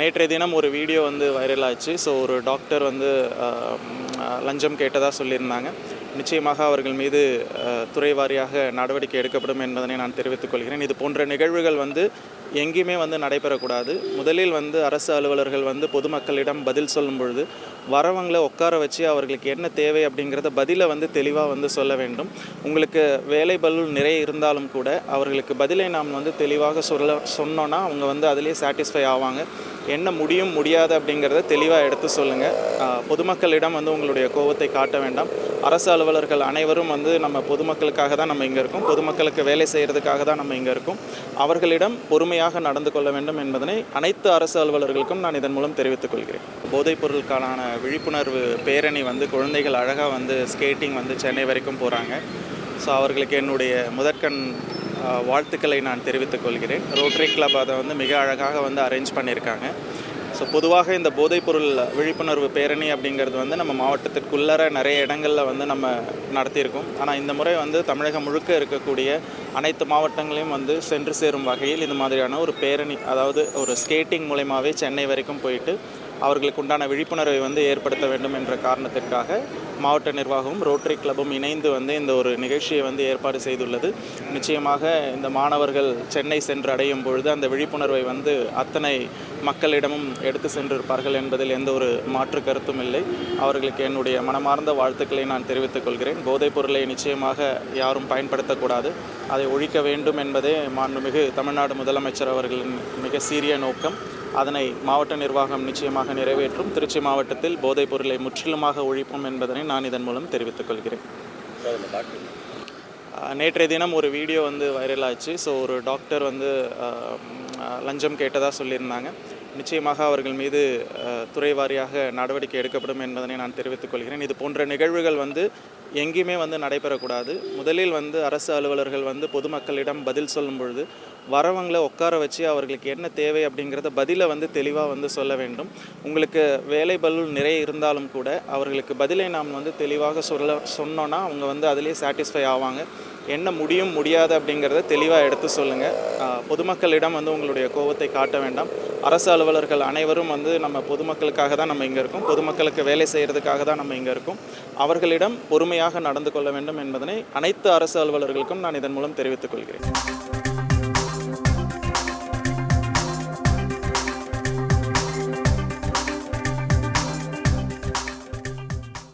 நேற்றைய தினம் ஒரு வீடியோ வந்து வைரல் ஆச்சு. ஸோ ஒரு டாக்டர் வந்து லஞ்சம் கேட்டதாக சொல்லியிருந்தாங்க. நிச்சயமாக அவர்கள் மீது துறை வாரியாக நடவடிக்கை எடுக்கப்படும் என்பதனை நான் தெரிவித்துக் கொள்கிறேன். இது போன்ற நிகழ்வுகள் வந்து எங்கேயுமே வந்து நடைபெறக்கூடாது. முதலில் வந்து அரசு அலுவலர்கள் வந்து பொதுமக்களிடம் பதில் சொல்லும் பொழுது வரவங்களை உட்கார வச்சு அவர்களுக்கு என்ன தேவை அப்படிங்கிறத பதிலை வந்து தெளிவாக வந்து சொல்ல வேண்டும். உங்களுக்கு வேலை பலு நிறைய இருந்தாலும் கூட அவர்களுக்கு பதிலை நாம் வந்து தெளிவாக சொல்ல சொன்னோன்னா அவங்க வந்து அதிலே சாட்டிஸ்ஃபை ஆவாங்க. என்ன முடியும் முடியாது அப்படிங்கிறத தெளிவாக எடுத்து சொல்லுங்கள் பொதுமக்களிடம் வந்து உங்களுடைய கோபத்தை காட்ட வேண்டாம். அரசு அலுவலர்கள் அனைவரும் வந்து நம்ம பொதுமக்களுக்காக தான் நம்ம இங்கே இருக்கோம். பொதுமக்களுக்கு வேலை செய்கிறதுக்காக தான் நம்ம இங்கே இருக்கோம். அவர்களிடம் பொறுமையாக நடந்து கொள்ள வேண்டும் என்பதனை அனைத்து அரசு அலுவலர்களுக்கும் நான் இதன் மூலம் தெரிவித்துக் கொள்கிறேன். போதைப் பொருளுக்கான விழிப்புணர்வு பேரணி வந்து குழந்தைகள் அழகாக வந்து ஸ்கேட்டிங் வந்து சென்னை வரைக்கும் போகிறாங்க ஸோ அவர்களுக்கு என்னுடைய முதற்கண் வாழ்த்துக்களை நான் தெரிவித்துக் கொள்கிறேன். ரோட்டரி கிளப் அதை வந்து மிக அழகாக வந்து அரேஞ்ச் பண்ணியிருக்காங்க. ஸோ பொதுவாக இந்த போதைப்பொருள் விழிப்புணர்வு பேரணி அப்படிங்கிறது வந்து நம்ம மாவட்டத்திற்குள்ளார நிறைய இடங்களில் வந்து நம்ம நடத்தியிருக்கோம். ஆனால் இந்த முறை வந்து தமிழகம் முழுக்க இருக்கக்கூடிய அனைத்து மாவட்டங்களையும் வந்து சென்று சேரும் வகையில் இந்த மாதிரியான ஒரு பேரணி அதாவது ஒரு ஸ்கேட்டிங் மூலயமாவே சென்னை வரைக்கும் போயிட்டு அவர்களுக்கு உண்டான விழிப்புணர்வை வந்து ஏற்படுத்த வேண்டும் என்ற காரணத்திற்காக மாவட்ட நிர்வாகமும் ரோட்டரி கிளப்பும் இணைந்து வந்து இந்த ஒரு நிகழ்ச்சியை வந்து ஏற்பாடு செய்துள்ளது. நிச்சயமாக இந்த மாணவர்கள் சென்னை சென்று அடையும் பொழுது அந்த விழிப்புணர்வை வந்து அத்தனை மக்களிடமும் எடுத்து சென்றிருப்பார்கள் என்பதில் எந்த ஒரு மாற்று கருத்தும் இல்லை. அவர்களுக்கு என்னுடைய மனமார்ந்த வாழ்த்துக்களை நான் தெரிவித்துக் கொள்கிறேன். போதைப் பொருளை நிச்சயமாக யாரும் பயன்படுத்தக்கூடாது. அதை ஒழிக்க வேண்டும் என்பதே மாண்புமிகு தமிழ்நாடு முதலமைச்சர் அவர்களின் மிக சீரிய நோக்கம். அதனை மாவட்ட நிர்வாகம் நிச்சயமாக நிறைவேற்றும் திருச்சி மாவட்டத்தில் போதைப் பொருளை முற்றிலுமாக ஒழிப்போம் என்பதனை நான் இதன் மூலம் தெரிவித்துக் கொள்கிறேன். நேற்றைய தினம் ஒரு வீடியோ வந்து வைரல் ஆச்சு. ஸோ ஒரு டாக்டர் வந்து லஞ்சம் கேட்டதாக சொல்லியிருந்தாங்க. நிச்சயமாக அவர்கள் மீது துறை வாரியாக நடவடிக்கை எடுக்கப்படும் என்பதனை நான் தெரிவித்துக் கொள்கிறேன். இது போன்ற நிகழ்வுகள் வந்து எங்கேயுமே வந்து நடைபெறக்கூடாது. முதலில் வந்து அரசு அலுவலர்கள் வந்து பொதுமக்களிடம் பதில் சொல்லும் பொழுது வரவங்களை உட்கார வச்சு அவர்களுக்கு என்ன தேவை அப்படிங்கிறத பதிலை வந்து தெளிவாக வந்து சொல்ல வேண்டும். உங்களுக்கு வேலை பலு நிறைய இருந்தாலும் கூட அவர்களுக்கு பதிலை நாம் வந்து தெளிவாக சொல்ல சொன்னோன்னா அவங்க வந்து அதிலே சாட்டிஸ்ஃபை ஆவாங்க. என்ன முடியும் முடியாது அப்படிங்கிறத தெளிவாக எடுத்து சொல்லுங்கள் பொதுமக்களிடம் வந்து உங்களுடைய கோபத்தை காட்ட வேண்டாம். அரசு அலுவலர்கள் அனைவரும் வந்து நம்ம பொதுமக்களுக்காக தான் நம்ம இங்கே இருக்கோம். பொதுமக்களுக்கு வேலை செய்கிறதுக்காக தான் நம்ம இங்கே இருக்கோம். அவர்களிடம் பொறுமையாக நடந்து கொள்ள வேண்டும் என்பதனை அனைத்து அரசு அலுவலர்களுக்கும் நான் இதன் மூலம் தெரிவித்துக் கொள்கிறேன்.